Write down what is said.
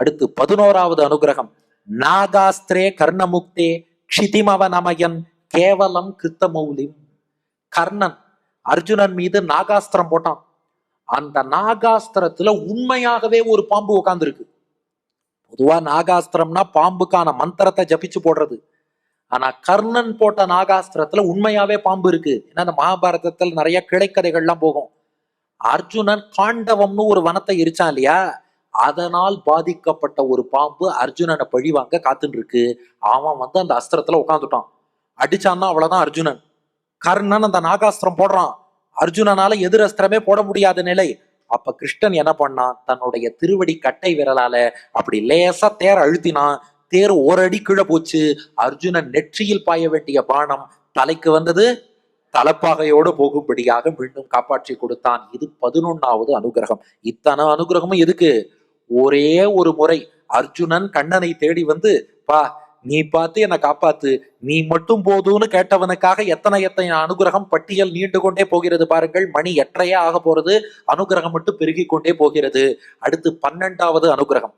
அடுத்து பதினோராவது அனுகிரகம். நாகாஸ்திரே கர்ணமுக்தே க்ஷிதிமவனமயன் கேவலம் கிருத்தமௌலிம். கர்ணன் அர்ஜுனன் மீது நாகாஸ்திரம் போட்டான். அந்த நாகாஸ்திரத்துல உண்மையாகவே ஒரு பாம்பு உட்கார்ந்துருக்கு பொதுவா நாகாஸ்திரம்னா பாம்புக்கான மந்திரத்தை ஜபிச்சு போடுறது. ஆனா கர்ணன் போட்ட நாகாஸ்திரத்துல உண்மையாவே பாம்பு இருக்கு. ஏன்னா அந்த மகாபாரதத்துல நிறைய கிளைக்கதைகள்லாம் போகும். அர்ஜுனன் காண்டவம்னு ஒரு வனத்தை எரிச்சான் இல்லையா? அதனால் பாதிக்கப்பட்ட ஒரு பாம்பு அர்ஜுனனை பழிவாங்க காத்துன்னு இருக்கு அவன் வந்து அந்த அஸ்திரத்துல உட்காந்துட்டான் அடிச்சான்னா அவ்வளவுதான் அர்ஜுனன். கர்ணன் அந்த நாகாஸ்திரம் போடுறான். அர்ஜுனனால எதிர் அஸ்திரமே போட முடியாத நிலை. அப்ப கிருஷ்ணன் என்ன பண்ணான்? தன்னுடைய திருவடி கட்டை விரலால அப்படி லேசா தேர் அழுத்தினான். தேர் ஒரு அடி கீழே போச்சு. அர்ஜுனன் நெற்றியில் பாய வேண்டிய பானம் தலைக்கு வந்தது. தலப்பாகையோடு போகும்படியாக மீண்டும் காப்பாற்றி கொடுத்தான். இது பதினொன்னாவது அனுகிரகம். இத்தனை அனுகிரகமும் எதுக்கு? ஒரே ஒரு முறை அர்ஜுனன் கண்ணனை தேடி வந்து பா நீ பார்த்து என்னை காப்பாத்து. நீ மட்டும் போதும்னு கேட்டவனுக்காக எத்தனை எத்தனை அனுகிரகம் பட்டியல் நீண்டு கொண்டே போகிறது பாருங்கள். மணி எட்டரையே ஆக போறது. அனுகிரகம் மட்டும் பெருகி கொண்டே போகிறது. அடுத்து பன்னெண்டாவது அனுகிரகம்.